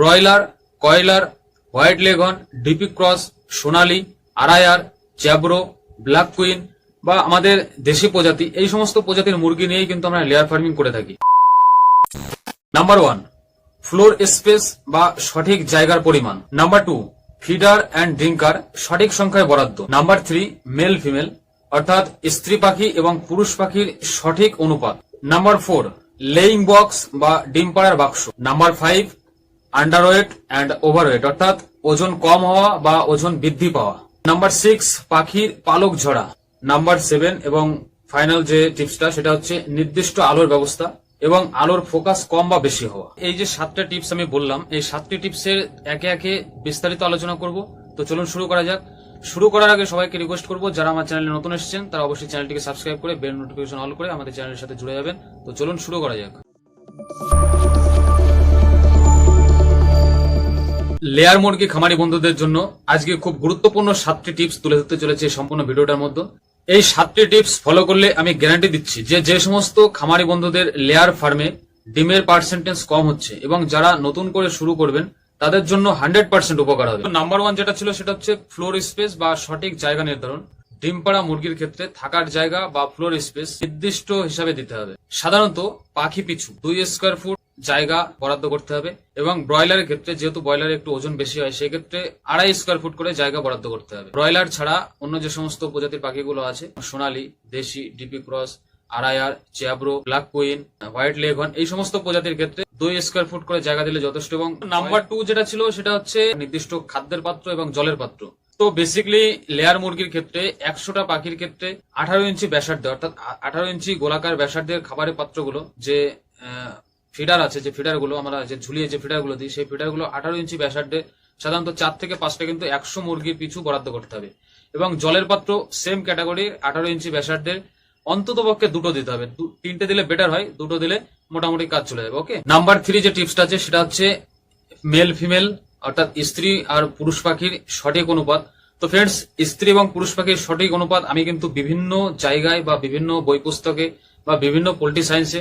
Broiler, কয়লার, white leghorn, DP cross, সোনালি আড়ায়ার Chabro, black queen বা আমাদের দেশি প্রজাতি, এই সমস্ত প্রজাতির মুরগি নিয়েই কিন্তু আমরা লেয়ার ফার্মিং করে থাকি। নাম্বার ওয়ান ফ্লোর স্পেস বা সঠিক জায়গার পরিমাণ। Number two feeder and drinker সঠিক সংখ্যায় বরাদ্দ। নাম্বার থ্রি মেল ফিমেল অর্থাৎ স্ত্রী পাখি এবং পুরুষ পাখির সঠিক অনুপাত। নাম্বার ফোর লেইং বক্স বা ডিম পাড়ার বাক্স। Number five underweight and overweight অর্থাৎ ওজন কম হওয়া বা ওজন বৃদ্ধি পাওয়া। নাম্বার সিক্স পাখির পালক ঝরা। নাম্বার সেভেন এবং ফাইনাল যে টিপসটা সেটা হচ্ছে নির্দিষ্ট আলোর ব্যবস্থা এবং আলোর ফোকাস কম বা বেশি হওয়া। এই যে সাতটা টিপস আমি বললাম, এই সাতটি টিপসের একে একে বিস্তারিত আলোচনা করব। তো চলুন শুরু করা যাক। শুরু করার আগে সবাইকে রিকোয়েস্ট করব, যারা আমার চ্যানেলে নতুন এসেছেন, তারা অবশ্যই চ্যানেলটিকে সাবস্ক্রাইব করে বেল নোটিফিকেশন অল করে আমাদের চ্যানেলের সাথে জুড়ে যাবেন। তো চলুন শুরু করা যাক। লেয়ার মুরগি খামারি বন্ধুদের জন্য আজকে খুব গুরুত্বপূর্ণ সাতটি টিপস তুলে ধরতে চলেছে সম্পূর্ণ ভিডিওটার মধ্যে। এই সাতটি টিপস ফলো করলে আমি গ্যারান্টি দিচ্ছি যে যে সমস্ত খামারি বন্ধুদের লেয়ার ফার্মে ডিমের পার্সেন্টেজ কম হচ্ছে এবং যারা নতুন করে শুরু করবেন, তাদের জন্য হান্ড্রেড পার্সেন্ট উপকার হবে। নাম্বার ওয়ান যেটা ছিল সেটা হচ্ছে ফ্লোর স্পেস বা সঠিক জায়গা নির্ধারণ। ডিম পাড়া মুরগির ক্ষেত্রে থাকার জায়গা বা ফ্লোর স্পেস নির্দিষ্ট হিসাবে দিতে হবে। সাধারণত পাখি পিছু, দুই স্কোয়ার ফুট জায়গা বরাদ্দ করতে হবে এবং ব্রয়লারের ক্ষেত্রে যেহেতু ব্রয়লারের একটু ওজন বেশি হয় সেই ক্ষেত্রে আড়াই স্কোয়ার ফুট করে জায়গা বরাদ্দ করতে হবে। ব্রয়লার ছাড়া অন্য যে সমস্ত প্রজাতির পাখিগুলো আছে, সোনালি, দেশি, DP cross, RIR, Chabro, black queen, white leghorn এই সমস্ত প্রজাতির ক্ষেত্রে দুই স্কোয়ার ফুট করে জায়গা দিলে যথেষ্ট এবং নাম্বার টু যেটা ছিল সেটা হচ্ছে নির্দিষ্ট খাদ্যের পাত্র এবং জলের পাত্র। তো বেসিক্যালি লেয়ার মুরগির ক্ষেত্রে একশোটা পাখির ক্ষেত্রে আঠারো ইঞ্চি ব্যাসার্ধে, অর্থাৎ আঠারো ইঞ্চি গোলাকার ব্যাসার্ধের খাবারের পাত্রগুলো যে ফিডার আছে, যে ফিডারগুলো আমরা যে ঝুলিয়ে যে ফিডারগুলো দিই, সেই ফিডারগুলো আঠারো ইঞ্চি ব্যাসার্ধে সাধারণত চার থেকে পাঁচটা কিন্তু একশো মুরগির পিছু বরাদ্দ করতে হবে। এবং জলের পাত্র সেম ক্যাটাগরির আঠারো ইঞ্চি ব্যাসার্ধের অন্তত পক্ষে দুটো দিতে হবে। তিনটে দিলে বেটার হয়, দুটো দিলে মোটামুটি কাজ চলে যাবে ওকে নাম্বার থ্রি যে টিপসটা আছে, সেটা হচ্ছে মেল ফিমেল অর্থাৎ স্ত্রী আর পুরুষ পাখির সঠিক অনুপাত। তো ফ্রেন্ডস স্ত্রী এবং পুরুষ পাখির সঠিক অনুপাত আমি কিন্তু বিভিন্ন জায়গায় বা বিভিন্ন বই পুস্তকে বা বিভিন্ন পোলট্রি সায়েন্সে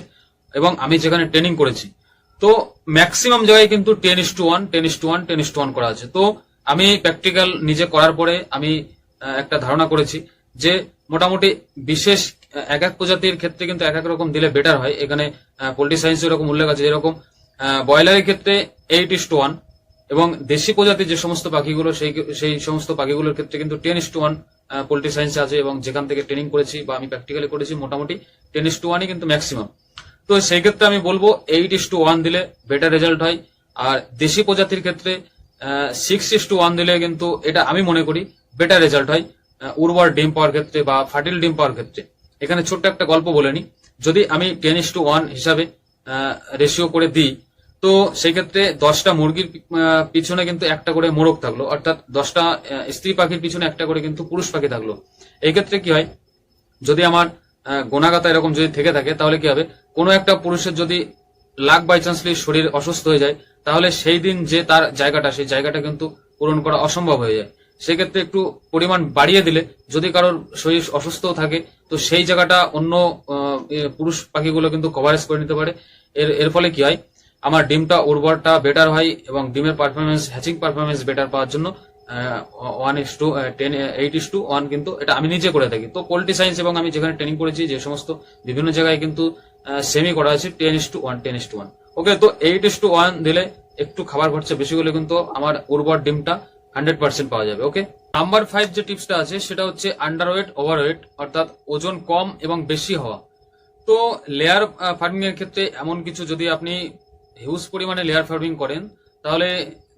এবং আমি যেখানে ট্রেনিং করেছি। তো ম্যাক্সিমাম জায়গায় কিন্তু ten is to one ten is to one ten is to one করা আছে। তো আমি প্র্যাকটিক্যাল নিজে করার পরে আমি একটা ধারণা করেছি যে মোটামুটি বিশেষ এক এক প্রজাতির ক্ষেত্রে কিন্তু এক এক রকম দিলে বেটার হয়। এখানে পোলট্রি সায়েন্স এরকম উল্লেখ আছে যেরকম ব্রয়লারের ক্ষেত্রে এইট ইস টু ওয়ান এবং দেশি প্রজাতির যে সমস্ত পাখিগুলো, সেই সেই সমস্ত পাখিগুলোর ক্ষেত্রে কিন্তু ten is to one poultry science আছে এবং যেখান থেকে ট্রেনিং করেছি বা আমি প্র্যাকটিক্যালি করেছি, মোটামুটি টেন ইস টু ওয়ানই কিন্তু ম্যাক্সিমাম তো সেই ক্ষেত্রে আমি বলব এইট ইস টু ওয়ান দিলে বেটার রেজাল্ট হয়। আর দেশি প্রজাতির ক্ষেত্রে সিক্স ইস টু ওয়ান দিলে কিন্তু এটা আমি মনে করি বেটার রেজাল্ট হয় উর্বর ডিম পাওয়ার ক্ষেত্রে বা ফার্টিল ডিম পাওয়ার ক্ষেত্রে। এখানে ছোট্ট একটা গল্প বলে নি। যদি আমি টেন ইস টু ওয়ান হিসাবে রেশিও করে দিই, তো সেই ক্ষেত্রে দশটা মুরগির পিছনে কিন্তু একটা করে মোরগ থাকল। অর্থাৎ দশটা স্ত্রী পাখির পিছনে একটা করে কিন্তু পুরুষ পাখি থাকল। এই ক্ষেত্রে কি হয়, যদি আমার গোনাগাতা এরকম যদি থেকে থাকে, তাহলে কি হবে? কোনো একটা পুরুষের যদি লাখ বাই চান্সলি শরীর অসুস্থ হয়ে যায়, তাহলে সেই দিন যে তার জায়গাটা, সেই জায়গাটা কিন্তু পূরণ করা অসম্ভব হয়ে যায়। সেক্ষেত্রে একটু পরিমাণ বাড়িয়ে দিলে, যদি কারোর শরীর অসুস্থ থাকে, তো সেই জায়গাটা অন্য পুরুষ পাখিগুলো কিন্তু কভারেজ করে নিতে পারে। এর এর ফলে কি হয়? আমার ডিমটা উর্বরটা বেটার হয় এবং ডিমের পারফরমেন্স হ্যাচিং পারফরমেন্স বেটার পাওয়ার জন্য one is to ten eight is to one কিন্তু এটা আমি নিজে করে থাকি। তো পোল্ট্রি সায়েন্স এবং আমি যেখানে ট্রেনিং করেছি, যে সমস্ত বিভিন্ন জায়গায় কিন্তু সেমি করা আছে ten is to one ten is to one okay তো এইট ইস টু ওয়ান দিলে একটু খাবার খরচা বেশি হলে কিন্তু আমার উর্বর ডিমটা হান্ড্রেড পার্সেন্ট পাওয়া যাবে ওকে নাম্বার ফাইভ যে টিপসটা আছে, সেটা হচ্ছে আন্ডারওয়েট ওভারওয়েট অর্থাৎ ওজন কম এবং বেশি হওয়া। তো লেয়ার ফার্মিং এর ক্ষেত্রে এমন কিছু যদি আপনি হিউজ পরিমাণে লেয়ার ফার্মিং করেন, তাহলে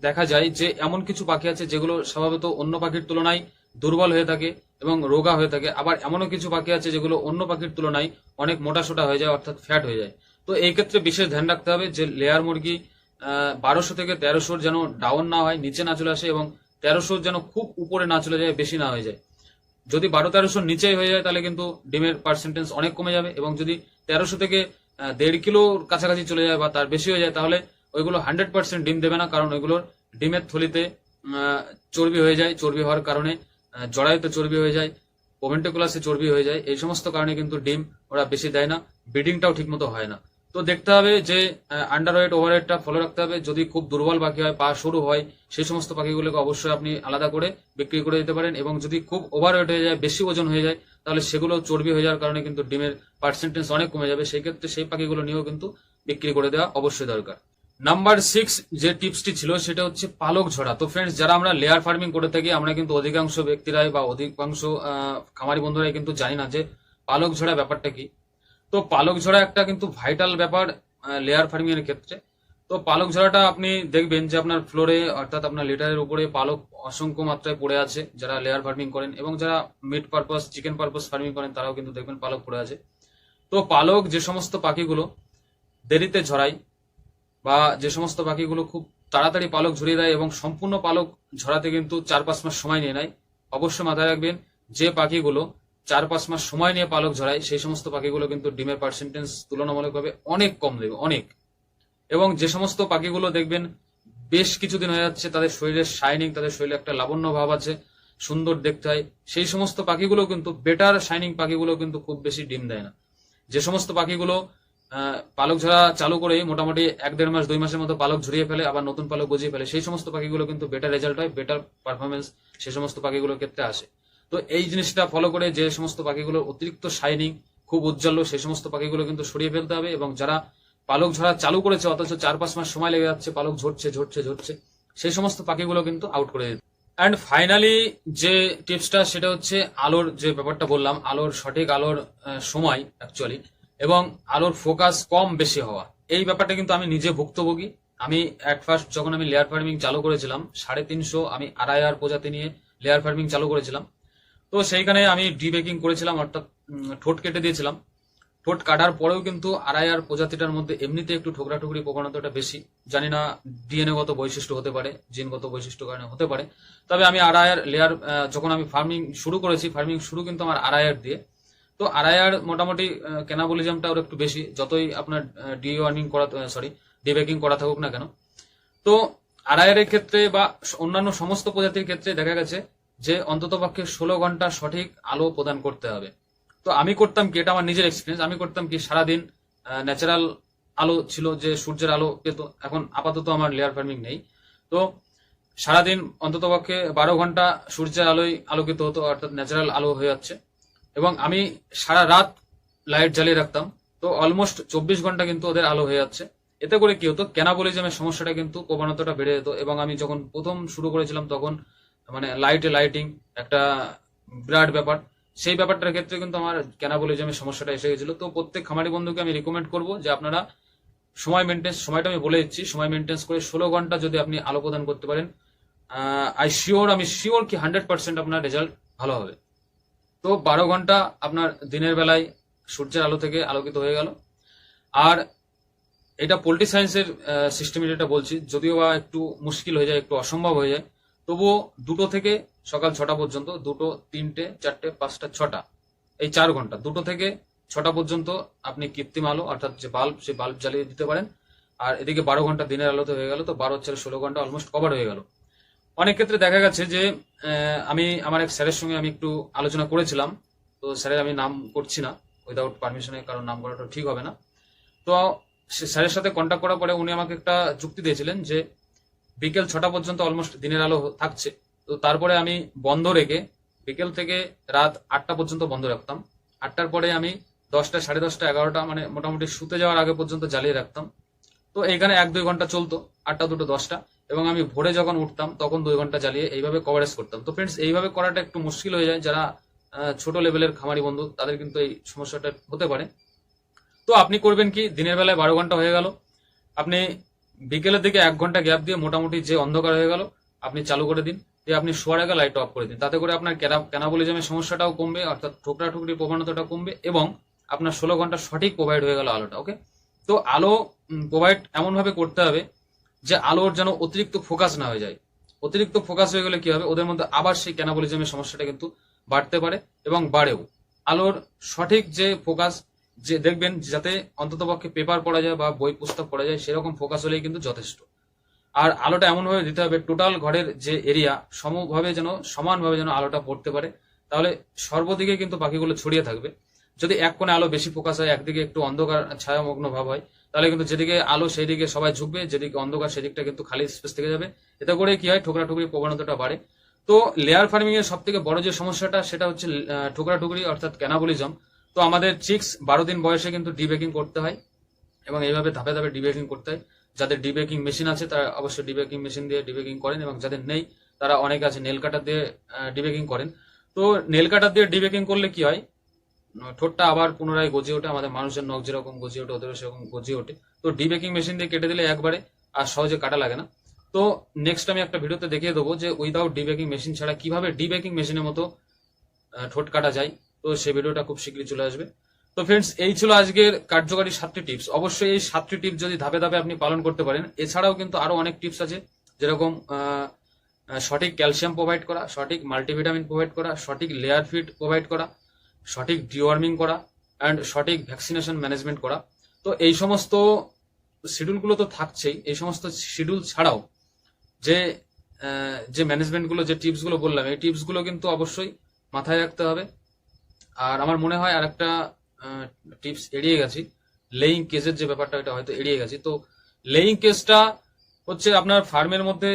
দেখা যায় যে এমন কিছু পাখি আছে যেগুলো স্বভাবত অন্য পাখির তুলনায় দুর্বল হয়ে থাকে এবং রোগা হয়ে থাকে। আবার এমনও কিছু পাখি আছে যেগুলো অন্য পাখির তুলনায় অনেক মোটা সোটা হয়ে যায়, অর্থাৎ ফ্যাট হয়ে যায়। তো এই ক্ষেত্রে বিশেষ ধ্যান রাখতে হবে যে লেয়ার মুরগি বারোশো থেকে তেরোশোর যেন ডাউন না হয়, নিচে না চলে আসে এবং তেরোশোর যেন খুব উপরে না চলে যায়, বেশি না হয়ে যায়। যদি বারো তেরোশোর নিচেই হয়ে যায়, তাহলে কিন্তু ডিমের পার্সেন্টেজ অনেক কমে যাবে এবং যদি তেরোশো থেকে দেড় কিলোর কাছাকাছি চলে যায় বা তার বেশি হয়ে যায়, তাহলে ওইগুলো হান্ড্রেড পার্সেন্ট ডিম দেবে না, কারণ ওইগুলোর ডিমের থলিতে চর্বি হয়ে যায়। চর্বি হওয়ার কারণে জরায়ুতে চর্বি হয়ে যায় ওভেন্টিকুলাসে চর্বি হয়ে যায়। এই সমস্ত কারণে কিন্তু ডিম ওরা বেশি দেয় না, ব্রিডিংটাও ঠিক মতো হয় না। তো দেখতে হবে যে আন্ডার ওয়েট ওভার ওয়েটটা ফলো রাখতে হবে। যদি খুব দুর্বল পাখি হয়, পা সরু হয়, সেই সমস্ত পাখিগুলোকে অবশ্যই আপনি আলাদা করে বিক্রি করে দিতে পারেন। এবং যদি খুব ওভার ওয়েট হয়ে যায়, বেশি ওজন হয়ে যায়, তাহলে সেগুলো চর্বি হয়ে যাওয়ার কারণে কিন্তু ডিমের পার্সেন্টেজ অনেক কমে যাবে। সেই ক্ষেত্রে সেই পাখিগুলো নিয়েও কিন্তু বিক্রি করে দেওয়া অবশ্যই দরকার। নাম্বার সিক্স যে টিপসটি ছিল, সেটা হচ্ছে পালক ঝরা। তো ফ্রেন্ডস যারা আমরা লেয়ার ফার্মিং করে থাকি, আমরা কিন্তু অধিকাংশ ব্যক্তিরাই বা অধিকাংশ খামারি বন্ধুরাই কিন্তু জানি না যে পালক ঝরা ব্যাপারটা কি। তো পালক ঝরা একটা কিন্তু ভাইটাল ব্যাপার লেয়ার ফার্মিং এর ক্ষেত্রে। তো পালক ঝরাটা আপনি দেখবেন যে আপনার ফ্লোরে অর্থাৎ আপনার লিটারের উপরে পালক অসংখ্য মাত্রায় পড়ে আছে, যারা লেয়ার ফার্মিং করেন এবং যারা meat purpose chicken purpose farming করেন, তারাও কিন্তু দেখবেন পালক পড়ে আছে। তো পালক যে সমস্ত পাখিগুলো দেরিতে ঝরায় বা যে সমস্ত পাখিগুলো খুব তাড়াতাড়ি পালক ঝরিয়ে দেয় এবং সম্পূর্ণ পালক ঝরাতে কিন্তু চার পাঁচ মাস সময় নিয়ে নেয়, অবশ্যই মাথায় রাখবেন, যে পাখিগুলো চার পাঁচ মাস সময় নিয়ে পালক ঝরায়, সেই সমস্ত পাখিগুলো কিন্তু ডিমের পার্সেন্টেজ তুলনামূলকভাবে অনেক কম দেবে, অনেক। এবং যে সমস্ত পাখিগুলো দেখবেন বেশ কিছুদিন হয়ে যাচ্ছে, তাদের শরীরের শাইনিং তাদের শরীরে একটা লাবণ্য ভাব আছে, সুন্দর দেখতে হয়, সেই সমস্ত পাখিগুলো কিন্তু বেটার শাইনিং পাখিগুলো কিন্তু খুব বেশি ডিম দেয় না। যে সমস্ত পাখিগুলো পালক ঝরা চালু করে মোটামুটি এক দেড় মাস, দুই মাসের মতো পালক ঝরিয়ে ফেলে, আবার নতুন পালক গজিয়ে ফেলে। সেই সমস্ত পাখিগুলো কিন্তু বেটার রেজাল্ট হয় বেটার পারফরমেন্স সেই সমস্ত পাখিগুলোর ক্ষেত্রে আসে। তো এই জিনিসটা ফলো করে যে সমস্ত পাখিগুলো অতিরিক্ত শাইনিং খুব উজ্জ্বল, সেই সমস্ত পাখিগুলো কিন্তু সরিয়ে ফেলতে হবে এবং যারা পালক ঝরা চালু করেছে, অথচ চার পাঁচ মাস সময় লেগে যাচ্ছে, পালক ঝরছে ঝরছে ঝরছে, সেই সমস্ত পাখিগুলো কিন্তু আউট করে দিতে অ্যান্ড ফাইনালি যে টিপসটা সেটা হচ্ছে আলোর যে ব্যাপারটা বললাম, আলোর সঠিক আলোর সময় অ্যাকচুয়ালি এবং আলোর ফোকাস কম বেশি হওয়া। এই ব্যাপারটা কিন্তু আমি নিজে ভুক্তভোগী। আমি অ্যাট ফার্স্ট যখন আমি লেয়ার ফার্মিং চালু করেছিলাম, সাড়ে তিনশো আমি আড়াই আর প্রজাতি নিয়ে লেয়ার ফার্মিং চালু করেছিলাম। তো সেইখানে আমি ডিবেকিং করেছিলাম, অর্থাৎ ঠোঁট কেটে দিয়েছিলাম। ঠোঁট কাটার পরেও কিন্তু আড়াই আর প্রজাতিটার মধ্যে এমনিতে একটু ঠোকরা ঠুকরি প্রবণতাটা বেশি। জানি না ডিএনএ গত বৈশিষ্ট্য হতে পারে জিনগত বৈশিষ্ট্য কারণে হতে পারে। তবে আমি আড়াই আর লেয়ার যখন আমি ফার্মিং শুরু করেছি ফার্মিং শুরু কিন্তু আমার আড়াই আর দিয়ে। তো আড়াই আর মোটামুটি ক্যানাবলিজমটা ওর একটু বেশি। যতই আপনার ডি ওয়ার্নিং করা সরি ডিবেকিং করা থাকুক না কেন। তো আড়াইয়ের ক্ষেত্রে বা অন্যান্য সমস্ত প্রজাতির ক্ষেত্রে দেখা গেছে যে অন্তত পক্ষে ষোলো ঘণ্টা সঠিক আলো প্রদান করতে হবে। তো আমি করতাম কি? এটা আমার নিজের এক্সপিরিয়েন্স আমি করতাম কি? সারাদিন ন্যাচারাল আলো ছিল যে সূর্যের আলো পেত। এখন আপাতত আমার লেয়ার ফার্মিং নেই। তো সারাদিন অন্তত পক্ষে বারো ঘণ্টা সূর্যের আলোয় আলোকিত হতো, অর্থাৎ ন্যাচারাল আলো হয়ে যাচ্ছে। এবং আমি সারা রাত লাইট জ্বালিয়ে রাখতাম। তো অলমোস্ট চব্বিশ ঘণ্টা কিন্তু ওদের আলো হয়ে যাচ্ছে। এতে করে কি হতো ক্যানাবলিজমের সমস্যাটা কিন্তু প্রবণতাটা বেড়ে যেত এবং আমি যখন প্রথম শুরু করেছিলাম তখন মানে লাইটে লাইটিং একটা বিরাট ব্যাপার। সেই ব্যাপারটার ক্ষেত্রে কিন্তু আমার ক্যানাবলিজমের সমস্যাটা এসে গেছিল। তো প্রত্যেক খামারি বন্ধুকে আমি রিকমেন্ড করব যে আপনারা সময় মেনটেন্স সময়টা আমি বলে দিচ্ছি, সময় মেনটেন্স করে ষোলো ঘণ্টা যদি আপনি আলো প্রদান করতে পারেন আই শিওর আমি শিওর কি হান্ড্রেড পার্সেন্ট আপনার রেজাল্ট ভালো হবে। তো বারো ঘণ্টা আপনার দিনের বেলায় সূর্যের আলো থেকে আলোকিত হয়ে গেল। আর এটা পোলট্রি সায়েন্সের সিস্টেম যেটা বলছি, যদিও বা একটু মুশকিল হয়ে যায়, একটু অসম্ভব হয়ে যায়, তবুও দুটো থেকে সকাল ছটা পর্যন্ত, দুটো, তিনটে, চারটে, পাঁচটা, ছটা, এই চার ঘণ্টা, দুটো থেকে ছটা পর্যন্ত আপনি কৃত্রিম আলো, অর্থাৎ যে বাল্ব সেই বাল্ব জ্বালিয়ে দিতে পারেন। আর এদিকে বারো ঘণ্টা দিনের আলোতে হয়ে গেল, তো বারো চার ষোলো ঘণ্টা অলমোস্ট কভার হয়ে গেল। অনেক ক্ষেত্রে দেখা গেছে যে আমি আমার এক স্যারের সঙ্গে আমি একটু আলোচনা করেছিলাম। তো স্যারের আমি নাম করছি না উইদাউট পারমিশনে কারণ নাম করাটা ঠিক হবে না। তো স্যারের সাথে কন্ট্যাক্ট করার পরে উনি আমাকে একটা যুক্তি দিয়েছিলেন যে, বিকেল ছটা পর্যন্ত অলমোস্ট দিনের আলো থাকছে। তো তারপরে আমি বন্ধ রেখে বিকেল থেকে রাত আটটা পর্যন্ত বন্ধ রাখতাম। আটটার পরে আমি দশটা, সাড়ে দশটা, এগারোটা মানে মোটামুটি শুতে যাওয়ার আগে পর্যন্ত জ্বালিয়ে রাখতাম। তো এখানে এক দুই ঘণ্টা চলতো, আটটা, দুটো, দশটা। এবং আমি ভোরে যখন উঠতাম, তখন দুই ঘণ্টা জ্বালিয়ে এইভাবে কভারেজ করতাম। তো ফ্রেন্ডস এইভাবে করাটা একটু মুশকিল হয়ে যায়। যারা ছোট লেভেলের খামারি বন্ধু, তাদের কিন্তু এই সমস্যাটা হতে পারে। তো আপনি করবেন কি? দিনের বেলায় বারো ঘণ্টা হয়ে গেল। আপনি বিকেলের দিকে এক ঘণ্টা গ্যাপ দিয়ে মোটামুটি যে অন্ধকার হয়ে গেল, আপনি চালু করে দিন। দিয়ে আপনি শোয়ার আগে লাইট অফ করে দিন। তাতে করে আপনার ক্যানাবলিজমের সমস্যাটাও কমবে, অর্থাৎ ঠোকরা ঠুকরি প্রবণতাটা কমবে এবং আপনার ষোলো ঘণ্টা সঠিক প্রোভাইড হয়ে গেল আলোটা ওকে তো আলো প্রোভাইড এমনভাবে করতে হবে যে আলোর যেন অতিরিক্ত ফোকাস না হয়ে যায়। অতিরিক্ত ফোকাস হয়ে গেলে কি হবে? ওদের মধ্যে আবার সেই ক্যানাবলিজমের সমস্যাটা কিন্তু বাড়তে পারে এবং বাড়েও। আলোর সঠিক যে ফোকাস যে দেখবেন যাতে অন্ততপক্ষে পেপার পড়া যায় বা বই পুস্তক পড়া যায়, সেরকম ফোকাস হলেই কিন্তু যথেষ্ট। আর আলোটা এমনভাবে দিতে হবে টোটাল ঘরের যে এরিয়া সমভাবে যেন, সমানভাবে যেন আলোটা পড়তে পারে, তাহলে সর্বদিকে কিন্তু পাখিগুলো ছড়িয়ে থাকবে। যদি এক কোণে আলো বেশি ফোকাস হয়, একদিকে একটু অন্ধকার, ছায়ামগ্ন ভাব হয় তাহলে কিন্তু যেদিকে আলো সেই দিকে সবাই ঝুঁকবে, যেদিকে অন্ধকার সেদিকটা কিন্তু খালি স্পেস থেকে যাবে। এতে করে কি হয় ঠোকরা ঠুকরি প্রবণতাটা বাড়ে। তো লেয়ার ফার্মিং এর সব থেকে বড় যে সমস্যাটা, সেটা হচ্ছে ঠোকরা টুকরি অর্থাৎ ক্যানাবলিজম তো আমাদের চিক্স বারো দিন বয়সে কিন্তু ডিবেকিং করতে হয় এবং এইভাবে ধাপে ধাপে ডিবেকিং করতে হয়। যাদের ডিবেকিং মেশিন আছে, তারা অবশ্যই ডিবেকিং মেশিন দিয়ে ডিবেকিং করেন এবং যাদের নেই, তারা অনেকে আছে, নেল কাটার দিয়ে ডিবেকিং করেন। তো নেল কাটার দিয়ে ডিবেকিং করলে কি হয় ঠোঁটটা আবার পুনরায় গজিয়ে ওঠে, আমাদের মানুষের নখ যেরকম গজিয়ে ওঠে, ওদেরও সেরকম গজিয়ে ওঠে। তো ডিবেকিং মেশিন দিয়ে কেটে দিলে একবারে আর সহজে কাটা লাগে না। তো নেক্সট আমি একটা ভিডিওতে দেখিয়ে দেবো যে উইদাউট ডিবেকিং মেশিন ছাড়া কীভাবে ডিবেকিং মেশিনের মতো ঠোঁট কাটা যায়। তো সেই ভিডিওটা খুব শীঘ্রই চলে আসবে। তো ফ্রেন্ডস এই ছিল আজকের কার্যকারী সাতটি টিপস অবশ্যই এই সাতটি টিপস যদি ধাপে ধাপে আপনি পালন করতে পারেন, এছাড়াও কিন্তু আরও অনেক টিপস আছে যেরকম সঠিক ক্যালসিয়াম প্রোভাইড করা, সঠিক মাল্টিভিটামিন প্রোভাইড করা, সঠিক লেয়ার ফিড প্রোভাইড করা সঠিক ডিওয়ার্মিং করা অ্যান্ড সঠিক ভ্যাকসিনেশন ম্যানেজমেন্ট করা। তো এই সমস্ত শিডিউলগুলো তো থাকছেই। এই সমস্ত শিডিউল ছাড়াও যে যে ম্যানেজমেন্টগুলো যে টিপসগুলো বললাম, এই টিপসগুলো কিন্তু অবশ্যই মাথায় রাখতে হবে। আর আমার মনে হয় আর একটা টিপস এড়িয়ে গেছি। লেইং কেসের যে ব্যাপারটা, এটা হয়তো এড়িয়ে গেছি। তো লেইং কেসটা হচ্ছে আপনার ফার্মের মধ্যে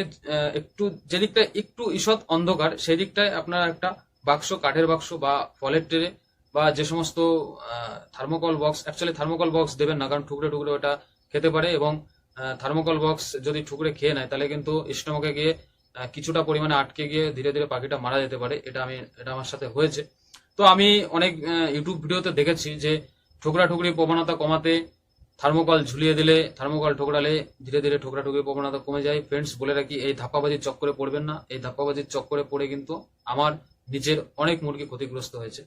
একটু যেদিকটা একটু ঈষৎ অন্ধকার সেই দিকটায় আপনার একটা বাক্স, কাঠের বাক্স বা ফলের ট্রে বা যে সমস্ত thermocol box actually thermocol box দেবেন না, কারণ টুকরে টুকরে ওটা খেতে পারে এবং থার্মোকল বক্স যদি ঠুকরে খেয়ে নেয়, তাহলে কিন্তু স্টোমাকে গিয়ে কিছুটা পরিমাণে আটকে গিয়ে ধীরে ধীরে পাখিটা মারা যেতে পারে, এটা আমি, এটা আমার সাথে হয়েছে। তো আমি অনেক ইউটিউব ভিডিওতে দেখেছি যে ঠোকরা ঠুকরি প্রবণতা কমাতে থার্মোকল ঝুলিয়ে দিলে থার্মোকল ঠোকরালে ধীরে ধীরে ঠোকরা ঠুকরি প্রবণতা কমে যায়। ফ্রেন্ডস বলে রাখি, এই ধাপ্পাবাজির চক্করে পড়বেন না। এই ধাপ্পাবাজির চক্করে পড়ে কিন্তু আমার নিজের অনেক মুরগি ক্ষতিগ্রস্ত হয়েছে।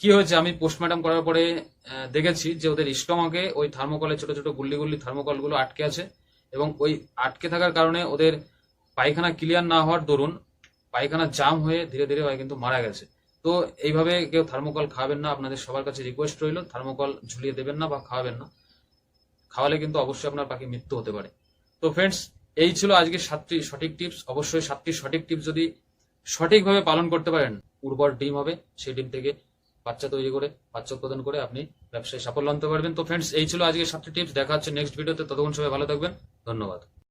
কি হয়েছে? আমি পোস্টমর্টম করার পরে দেখেছি যে ওদের স্টমাকে ওই থার্মোকলে ছোট ছোট গুল্লি গুল্লি থার্মোকলগুলো আটকে আছে এবং ওই আটকে থাকার কারণে ওদের পায়খানা ক্লিয়ার না হওয়ার দরুন পায়খানা জাম হয়ে ধীরে ধীরে ওরা কিন্তু মারা গেছে। তো এইভাবে কেউ থার্মোকল খাওয়াবেন না, আপনাদের সবার কাছে রিকোয়েস্ট রইল থার্মোকল ঝুলিয়ে দেবেন না বা খাওয়াবেন না। খাওয়ালে কিন্তু অবশ্যই আপনার পাখি মৃত্যু হতে পারে। তো ফ্রেন্ডস এই ছিল আজকে সাতটি সঠিক টিপস অবশ্যই সাতটি সঠিক টিপস যদি সঠিকভাবে পালন করতে পারেন। উর্বর ডিম হবে, সেই ডিম থেকে বাচ্চা তৈরি করে, বাচ্চা উৎপাদন করে আপনি ব্যবসায় সাফল্য আনতে পারবেন। তো ফ্রেন্ডস এই ছিল আজকে সাতটি টিপস দেখা হচ্ছে নেক্সট ভিডিওতে ততক্ষণ সবাই ভালো থাকবেন। ধন্যবাদ।